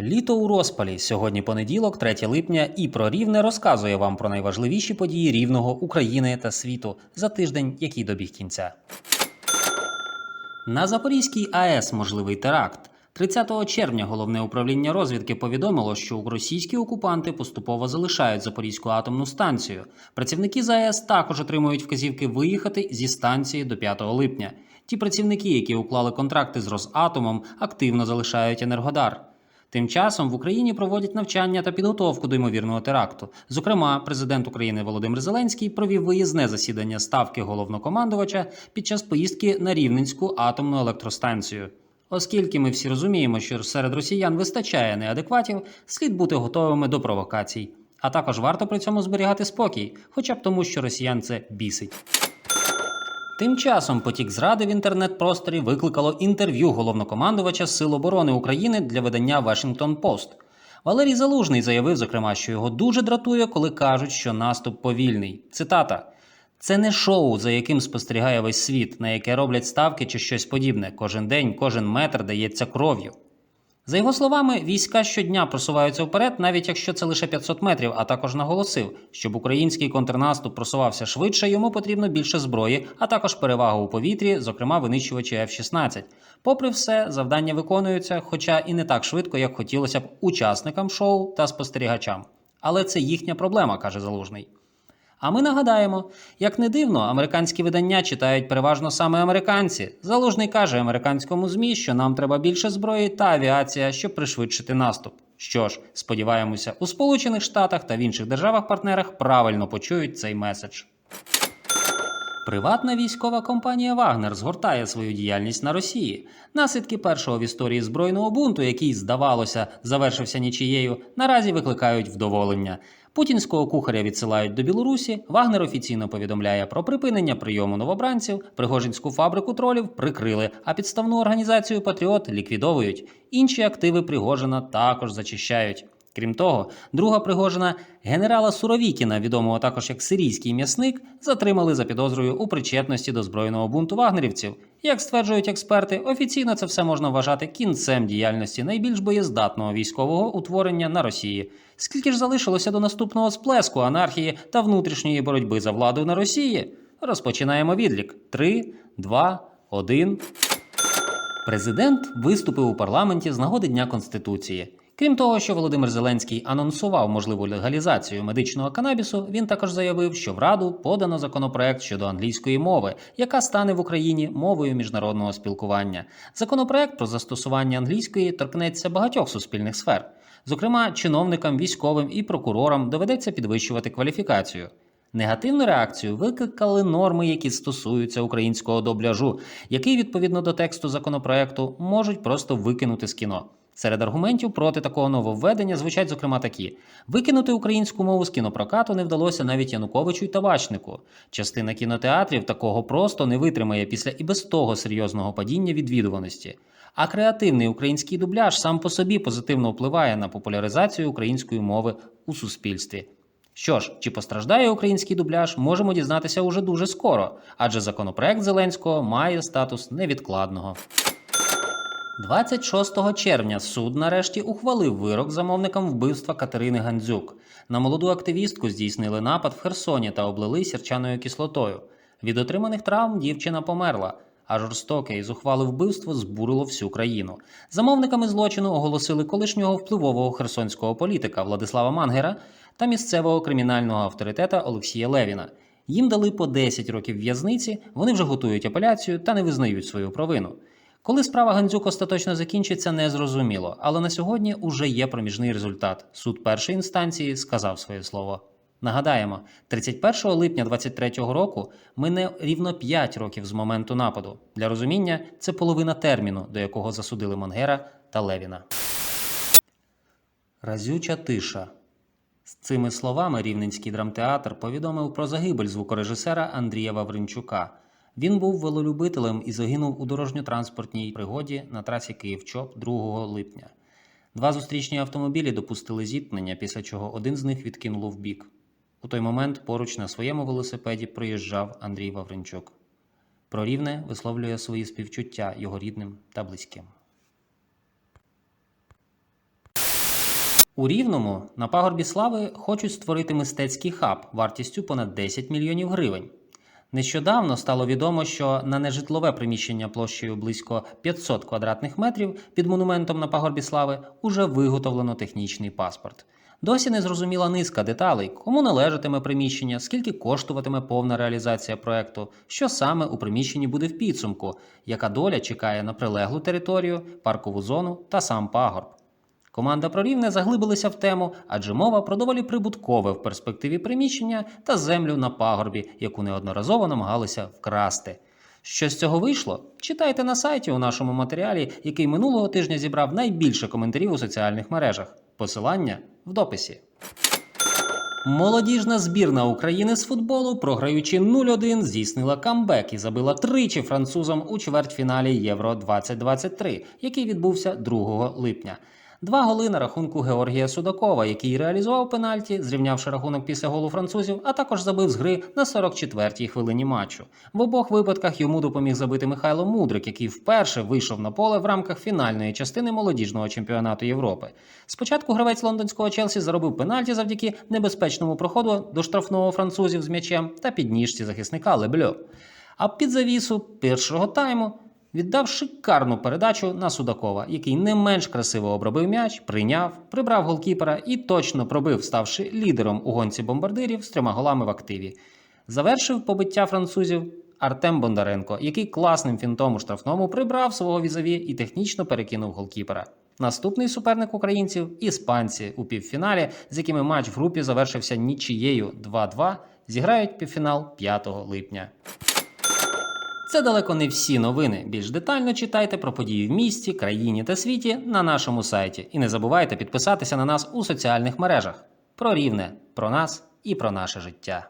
Літо у розпалі. Сьогодні понеділок, 3 липня, і про Рівне розказує вам про найважливіші події Рівного, України та світу за тиждень, який добіг кінця. На Запорізькій АЕС можливий теракт. 30 червня головне управління розвідки повідомило, що російські окупанти поступово залишають Запорізьку атомну станцію. Працівники ЗАЕС також отримують вказівки виїхати зі станції до 5 липня. Ті працівники, які уклали контракти з Росатомом, активно залишають Енергодар. Тим часом в Україні проводять навчання та підготовку до ймовірного теракту. Зокрема, президент України Володимир Зеленський провів виїзне засідання ставки головнокомандувача під час поїздки на Рівненську атомну електростанцію. Оскільки ми всі розуміємо, що серед росіян вистачає неадекватів, слід бути готовими до провокацій. А також варто при цьому зберігати спокій, хоча б тому, що росіян це бісить. Тим часом потік зради в інтернет-просторі викликало інтерв'ю головнокомандувача Сил оборони України для видання Washington Post. Валерій Залужний заявив, зокрема, що його дуже дратує, коли кажуть, що наступ повільний. Цитата: це не шоу, за яким спостерігає весь світ, на яке роблять ставки чи щось подібне. Кожен день, кожен метр дається кров'ю. За його словами, війська щодня просуваються вперед, навіть якщо це лише 500 метрів, а також наголосив, щоб український контрнаступ просувався швидше, йому потрібно більше зброї, а також перевага у повітрі, зокрема винищувачі F-16. Попри все, завдання виконуються, хоча і не так швидко, як хотілося б учасникам шоу та спостерігачам. Але це їхня проблема, каже Залужний. А ми нагадаємо, як не дивно, американські видання читають переважно саме американці. Залужний каже американському змі, що нам треба більше зброї та авіація, щоб пришвидшити наступ. Що ж, сподіваємося, у Сполучених Штатах та в інших державах-партнерах правильно почують цей меседж. Приватна військова компанія Вагнер згортає свою діяльність на Росії. Наслідки першого в історії збройного бунту, який, здавалося, завершився нічією, наразі викликають вдоволення. Путінського кухаря відсилають до Білорусі. Вагнер офіційно повідомляє про припинення прийому новобранців. Пригожинську фабрику тролів прикрили, а підставну організацію Патріот ліквідовують. Інші активи Пригожина також зачищають. Крім того, друга Пригожина генерала Суровікіна, відомого також як сирійський м'ясник, затримали за підозрою у причетності до збройного бунту вагнерівців. Як стверджують експерти, офіційно це все можна вважати кінцем діяльності найбільш боєздатного військового утворення на Росії. Скільки ж залишилося до наступного сплеску анархії та внутрішньої боротьби за владу на Росії? Розпочинаємо відлік: 3, 2, 1. Президент виступив у парламенті з нагоди Дня Конституції. Крім того, що Володимир Зеленський анонсував можливу легалізацію медичного канабісу, він також заявив, що в Раду подано законопроект щодо англійської мови, яка стане в Україні мовою міжнародного спілкування. Законопроект про застосування англійської торкнеться багатьох суспільних сфер. Зокрема, чиновникам, військовим і прокурорам доведеться підвищувати кваліфікацію. Негативну реакцію викликали норми, які стосуються українського дубляжу, який відповідно до тексту законопроекту можуть просто викинути з кіно. Серед аргументів проти такого нововведення звучать, зокрема, такі: викинути українську мову з кінопрокату не вдалося навіть Януковичу й табачнику. Частина кінотеатрів такого просто не витримає після і без того серйозного падіння відвідуваності. А креативний український дубляж сам по собі позитивно впливає на популяризацію української мови у суспільстві. Що ж, чи постраждає український дубляж, можемо дізнатися уже дуже скоро, адже законопроект Зеленського має статус невідкладного. 26 червня суд нарешті ухвалив вирок замовникам вбивства Катерини Гандзюк. На молоду активістку здійснили напад в Херсоні та облили сірчаною кислотою. Від отриманих травм дівчина померла, а жорстоке і зухвале вбивство збурило всю країну. Замовниками злочину оголосили колишнього впливового херсонського політика Владислава Мангера та місцевого кримінального авторитета Олексія Левіна. Їм дали по 10 років в'язниці, вони вже готують апеляцію та не визнають свою провину. Коли справа Гандзюк остаточно закінчиться, не зрозуміло, але на сьогодні уже є проміжний результат. Суд першої інстанції сказав своє слово. Нагадаємо, 31 липня 23-го року мине рівно 5 років з моменту нападу. Для розуміння, це половина терміну, до якого засудили Монгера та Левіна. Разюча тиша. З цими словами Рівненський драмтеатр повідомив про загибель звукорежисера Андрія Вавринчука. Він був велолюбителем і загинув у дорожньо-транспортній пригоді на трасі Київ-Чоп 2 липня. Два зустрічні автомобілі допустили зіткнення, після чого один з них відкинуло вбік. У той момент поруч на своєму велосипеді проїжджав Андрій Вавринчук. Про рівне висловлює свої співчуття його рідним та близьким. У Рівному на пагорбі слави хочуть створити мистецький хаб вартістю понад 10 мільйонів гривень. Нещодавно стало відомо, що на нежитлове приміщення площею близько 500 квадратних метрів під монументом на пагорбі слави уже виготовлено технічний паспорт. Досі не зрозуміла низка деталей, кому належатиме приміщення, скільки коштуватиме повна реалізація проекту, що саме у приміщенні буде в підсумку, яка доля чекає на прилеглу територію, паркову зону та сам пагорб. Команда прорівне заглибилися в тему, адже мова про доволі прибуткове в перспективі приміщення та землю на пагорбі, яку неодноразово намагалися вкрасти. Що з цього вийшло? Читайте на сайті у нашому матеріалі, який минулого тижня зібрав найбільше коментарів у соціальних мережах. Посилання в дописі. Молодіжна збірна України з футболу, програючи 0-1, здійснила камбек і забила тричі французам у чвертьфіналі Євро 2023, який відбувся 2 липня. Два голи на рахунку Георгія Судакова, який реалізував пенальті, зрівнявши рахунок після голу французів, а також забив з гри на 44-й хвилині матчу. В обох випадках йому допоміг забити Михайло Мудрик, який вперше вийшов на поле в рамках фінальної частини молодіжного чемпіонату Європи. Спочатку гравець лондонського Челсі заробив пенальті завдяки небезпечному проходу до штрафного французів з м'ячем та підніжці захисника Лебльо. А під завісу першого тайму віддав шикарну передачу на Судакова, який не менш красиво обробив м'яч, прийняв, прибрав голкіпера і точно пробив, ставши лідером у гонці бомбардирів з трьома голами в активі. Завершив побиття французів Артем Бондаренко, який класним фінтом у штрафному прибрав свого візаві і технічно перекинув голкіпера. Наступний суперник українців іспанці у півфіналі, з якими матч в групі завершився нічією 2-2, зіграють півфінал 5 липня. Це далеко не всі новини. Більш детально читайте про події в місті, країні та світі на нашому сайті. І не забувайте підписатися на нас у соціальних мережах. Про рівне, про нас і про наше життя.